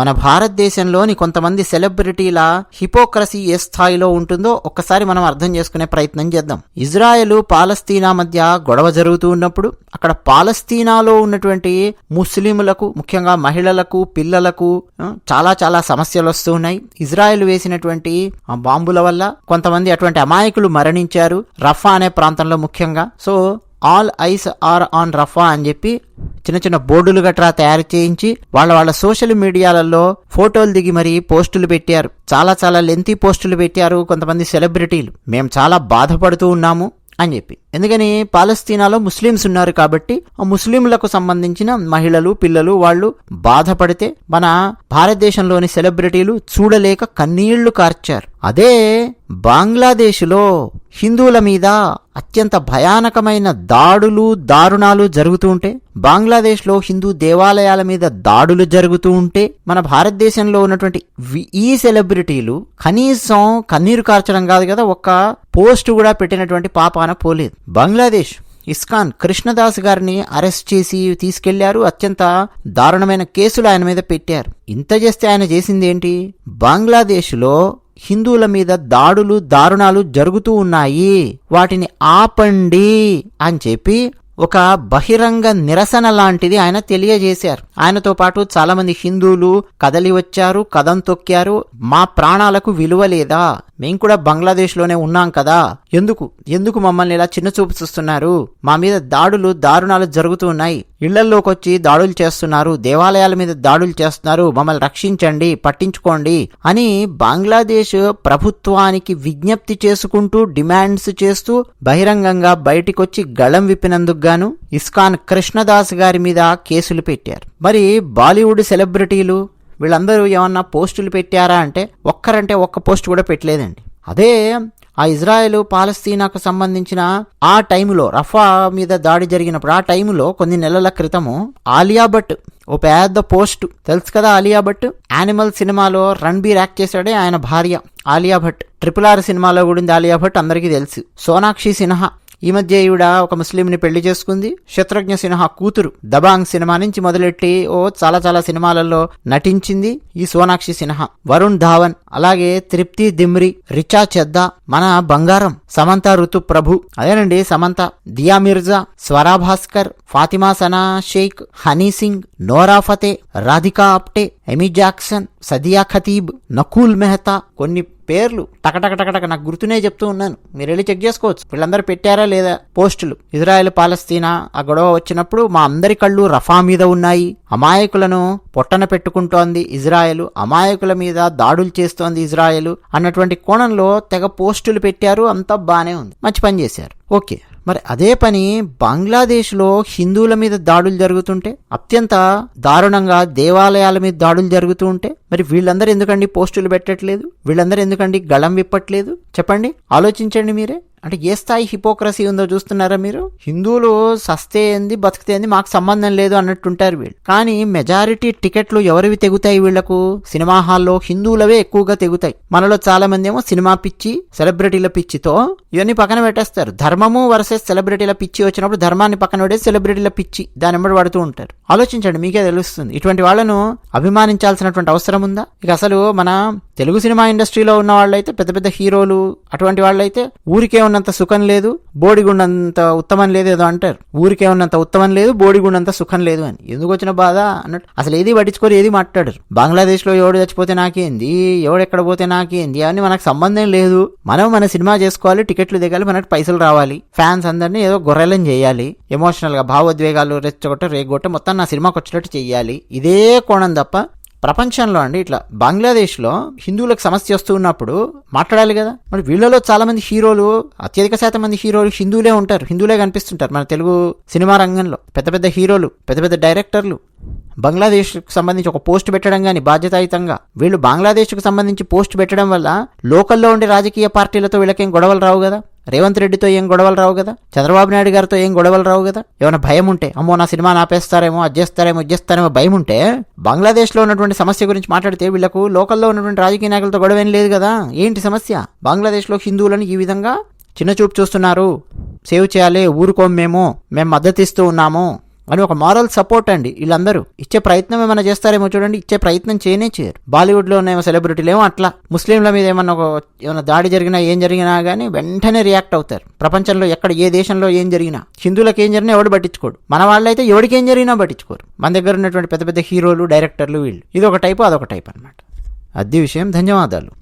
మన భారతదేశంలోని కొంతమంది సెలబ్రిటీల హిపోక్రసీ ఏ స్థాయిలో ఉంటుందో ఒక్కసారి మనం అర్థం చేసుకునే ప్రయత్నం చేద్దాం. ఇజ్రాయెల్ పాలస్తీనా మధ్య గొడవ జరుగుతూ ఉన్నప్పుడు అక్కడ పాలస్తీనాలో ఉన్నటువంటి ముస్లింలకు ముఖ్యంగా మహిళలకు పిల్లలకు చాలా చాలా సమస్యలు వస్తూ ఉన్నాయి. ఇజ్రాయెల్ వేసినటువంటి బాంబుల వల్ల కొంతమంది అటువంటి అమాయకులు మరణించారు. రఫా అనే ప్రాంతంలో ముఖ్యంగా. So all eyes are on Rafah అని చెప్పి చిన్న చిన్న బోర్డులు గట్రా తయారు చేయించి వాళ్ళ వాళ్ళ సోషల్ మీడియాలలో ఫోటోలు దిగి మరి పోస్టులు పెట్టారు. చాలా చాలా లెంతీ పోస్టులు పెట్టారు కొంతమంది సెలబ్రిటీలు. మేము చాలా బాధపడుతూ ఉన్నాము అని చెప్పి. ఎందుకని పాలస్తీనాలో ముస్లిమ్స్ ఉన్నారు కాబట్టి ఆ ముస్లింలకు సంబంధించిన మహిళలు పిల్లలు వాళ్ళు బాధపడితే మన భారతదేశంలోని సెలబ్రిటీలు చూడలేక కన్నీళ్ళు కార్చారు. అదే బంగ్లాదేశ్లో హిందువుల మీద అత్యంత భయానకమైన దాడులు దారుణాలు జరుగుతూ ఉంటే బంగ్లాదేశ్లో హిందూ దేవాలయాల మీద దాడులు జరుగుతూ ఉంటే మన భారతదేశంలో ఉన్నటువంటి వి- ఈ సెలబ్రిటీలు కనీసం కన్నీరు కార్చడం కాదు కదా ఒక్క పోస్ట్ కూడా పెట్టినటువంటి పాపాన పోలేదు. బంగ్లాదేశ్ ఇస్కాన్ కృష్ణదాస్ గారిని అరెస్ట్ చేసి తీసుకెళ్ళారు. అత్యంత దారుణమైన కేసులు ఆయన మీద పెట్టారు. ఇంత చేస్తే ఆయన చేసిందేంటి బంగ్లాదేశ్లో హిందువుల మీద దాడులు దారుణాలు జరుగుతూ ఉన్నాయి. వాటిని ఆపండి అని చెప్పి ఒక బహిరంగ నిరసన లాంటిది ఆయన తెలియజేశారు. ఆయనతో పాటు చాలామంది హిందువులు కదలి వచ్చారు కదం తొక్కారు. మా ప్రాణాలకు విలువ లేదా? మేం కూడా బంగ్లాదేశ్లోనే ఉన్నాం కదా. ఎందుకు? ఎందుకు మమ్మల్ని ఇలా చిన్న చూపు చూస్తున్నారు? మా మీద దాడులు దారుణాలు జరుగుతూ ఉన్నాయి. ఇళ్ళల్లోకి వచ్చి దాడులు చేస్తున్నారు. దేవాలయాల మీద దాడులు చేస్తున్నారు. మమ్మల్ని రక్షించండి పట్టించుకోండి అని బంగ్లాదేశ్ ప్రభుత్వానికి విజ్ఞప్తి చేసుకుంటూ డిమాండ్స్ చేస్తూ బహిరంగంగా బయటికొచ్చి గళం విప్పినందుకు గాను ఇస్కాన్ కృష్ణదాస్ గారి మీద కేసులు పెట్టారు. మరి బాలీవుడ్ సెలబ్రిటీలు వీళ్ళందరూ ఏమన్నా పోస్టులు పెట్టారా అంటే ఒక్కరంటే ఒక్క పోస్ట్ కూడా పెట్టలేదండి. అదే ఆ ఇజ్రాయెల్ పాలస్తీనాకు సంబంధించిన ఆ టైంలో రఫా మీద దాడి జరిగినప్పుడు ఆ టైంలో కొన్ని నెలల క్రితము ఆలియా భట్ ఓ పెద్ద పోస్ట్. తెలుసు కదా ఆలియా భట్? యానిమల్ సినిమాలో రణ్బీర్ యాక్ట్ చేశాడే ఆయన భార్య ఆలియా భట్. ట్రిపుల్ ఆర్ సినిమాలో కూడా ఉంది ఆలియా భట్ అందరికీ తెలుసు. సోనాక్షి సిన్హా. ఈ మధ్య ఈవిడ ఒక ముస్లింని పెళ్ళి చేసుకుంది. శత్రుఘ్న సిన్హా కూతురు దబాంగ్ సినిమా నుంచి మొదలెట్టి ఓ చాలా చాలా సినిమాలలో నటించింది ఈ సోనాక్షి సిన్హా. వరుణ్ ధావన్ అలాగే తృప్తి దిమ్రి రిచా చెద్దా మన బంగారం సమంత ఋతు ప్రభు అదేనండి Samantha Dia Mirza Swara Bhasker Fatima Sana Shaikh Honey Singh Nora Fatehi Radhika Apte Amy Jackson Sadia Khateeb Nakul Mehta కొన్ని పేర్లు టకటక నాకు గుర్తునే చెప్తూ ఉన్నాను. మీరు వెళ్ళి చెక్ చేసుకోవచ్చు. వీళ్ళందరూ పెట్టారా లేదా? పోస్టులు. Israel Palestine? ఆ గొడవ వచ్చినప్పుడు మా అందరి కళ్ళు రఫా మీద ఉన్నాయి. అమాయకులను పొట్టన పెట్టుకుంటోంది ఇజ్రాయెల్. అమాయకుల మీద దాడులు చేస్తోంది ఇజ్రాయెల్ అన్నటువంటి కోణంలో తెగ పోస్టులు పెట్టారు. అంతా బానే ఉంది. మంచి పని చేశారు. ఓకే. మరి అదే పని బంగ్లాదేశ్లో హిందువుల మీద దాడులు జరుగుతుంటే అత్యంత దారుణంగా దేవాలయాల మీద దాడులు జరుగుతూ ఉంటే మరి వీళ్ళందరూ ఎందుకండి పోస్టులు పెట్టట్లేదు? వీళ్ళందరూ ఎందుకండి గళం విప్పట్లేదు? చెప్పండి ఆలోచించండి మీరే. అంటే ఏ స్థాయి హిపోక్రసీ ఉందో చూస్తున్నారా మీరు? హిందువులు సస్తే ఏంది బతికితే ఏంది మాకు సంబంధం లేదు అన్నట్టుంటారు వీళ్ళు. కానీ మెజారిటీ టికెట్లు ఎవరివి తెగుతాయి వీళ్ళకు సినిమా హాల్లో హిందువులవే ఎక్కువగా తెగుతాయి. మనలో చాలా మంది ఏమో సినిమా పిచ్చి సెలబ్రిటీల పిచ్చితో ఇవన్నీ పక్కన పెట్టేస్తారు. ధర్మము వర్సెస్ సెలబ్రిటీల పిచ్చి వచ్చినప్పుడు ధర్మాన్ని పక్కన పెట్టేసి సెలబ్రిటీల పిచ్చి దాని వెంబడి పడుతూ ఉంటారు. ఆలోచించండి మీకే తెలుస్తుంది. ఇటువంటి వాళ్ళను అభిమానించాల్సినటువంటి అవసరం ఉందా? ఇక అసలు మన తెలుగు సినిమా ఇండస్ట్రీలో ఉన్న వాళ్ళైతే పెద్ద పెద్ద హీరోలు అటువంటి వాళ్ళైతే ఊరికే ఉన్నంత సుఖం లేదు బోడిగుండంత ఉత్తమం లేదు ఏదో అంటారు. ఊరికే ఉన్నంత ఉత్తమం లేదు బోడిగుండంత సుఖం లేదు అని. ఎందుకు వచ్చిన బాధ అన్నట్టు. అసలు ఏది పట్టించుకోరు ఏది మాట్లాడరు. బంగ్లాదేశ్లో ఎవడు చచ్చిపోతే నాకేంది? ఎవడు ఎక్కడ పోతే నాకేంది? అని మనకు సంబంధం లేదు. మనం మన సినిమా చేసుకోవాలి టికెట్లు దిగాలి మనకు పైసలు రావాలి. ఫ్యాన్స్ అందరినీ ఏదో గొర్రెలను చేయాలి. ఎమోషనల్గా భావోద్వేగాలు రెచ్చగొట్ట రేగొట్ట మొత్తం నా సినిమాకి వచ్చేటట్టు చేయాలి ఇదే కోణం తప్ప ప్రపంచంలో అండి ఇట్లా బంగ్లాదేశ్లో హిందువులకు సమస్య వస్తూ ఉన్నప్పుడు మాట్లాడాలి కదా. మరి వీళ్ళలో చాలా మంది హీరోలు అత్యధిక శాతం మంది హీరోలు హిందువులే ఉంటారు హిందువులే కనిపిస్తుంటారు మన తెలుగు సినిమా రంగంలో. పెద్ద పెద్ద హీరోలు పెద్ద పెద్ద డైరెక్టర్లు. బంగ్లాదేశ్కు సంబంధించి ఒక పోస్ట్ పెట్టడం కానీ బాధ్యతాయుతంగా వీళ్ళు బంగ్లాదేశ్కు సంబంధించి పోస్ట్ పెట్టడం వల్ల లోకల్లో ఉండే రాజకీయ పార్టీలతో వీళ్ళకేం గొడవలు రావు కదా. రేవంత్ రెడ్డితో ఏం గొడవలు రావు కదా? చంద్రబాబు నాయుడు గారితో ఏం గొడవలు రావు కదా? ఏమైనా భయం ఉంటే అమ్మో నా సినిమా నాపేస్తారేమో అది చేస్తారేమో చేస్తారేమో భయం ఉంటే బంగ్లాదేశ్లో ఉన్నటువంటి సమస్య గురించి మాట్లాడితే వీళ్ళకు లోకల్లో ఉన్నటువంటి రాజకీయ నాయకులతో గొడవ ఏం లేదు కదా? ఏంటి సమస్య? బంగ్లాదేశ్లో హిందువులను ఈ విధంగా చిన్నచూపు చూస్తున్నారు. సేవ్ చేయాలి ఊరుకోం మేము మేము మద్దతిస్తూ ఉన్నాము. అని ఒక మారల్ సపోర్ట్ అండి వీళ్ళందరూ. ఇచ్చే ప్రయత్నం ఏమైనా చేస్తారేమో చూడండి. ఇచ్చే ప్రయత్నం చేయనే చేయరు. బాలీవుడ్లో ఉన్న సెలబ్రిటీలేమో అట్లా. ముస్లింల మీద ఏమన్నా ఒక ఏమైనా దాడి జరిగినా ఏం జరిగినా కానీ వెంటనే రియాక్ట్ అవుతారు. ప్రపంచంలో ఎక్కడ ఏ దేశంలో ఏం జరిగినా. హిందువులకు ఏం జరిగినా ఎవడు పట్టించుకోడు. మన వాళ్ళైతే ఎవడికి ఏం జరిగినా పట్టించుకోరు. మన దగ్గర ఉన్నటువంటి పెద్ద పెద్ద హీరోలు డైరెక్టర్లు వీళ్ళు. ఇది ఒక టైపు అదొక టైప్ అనమాట అద్దె విషయం. ధన్యవాదాలు.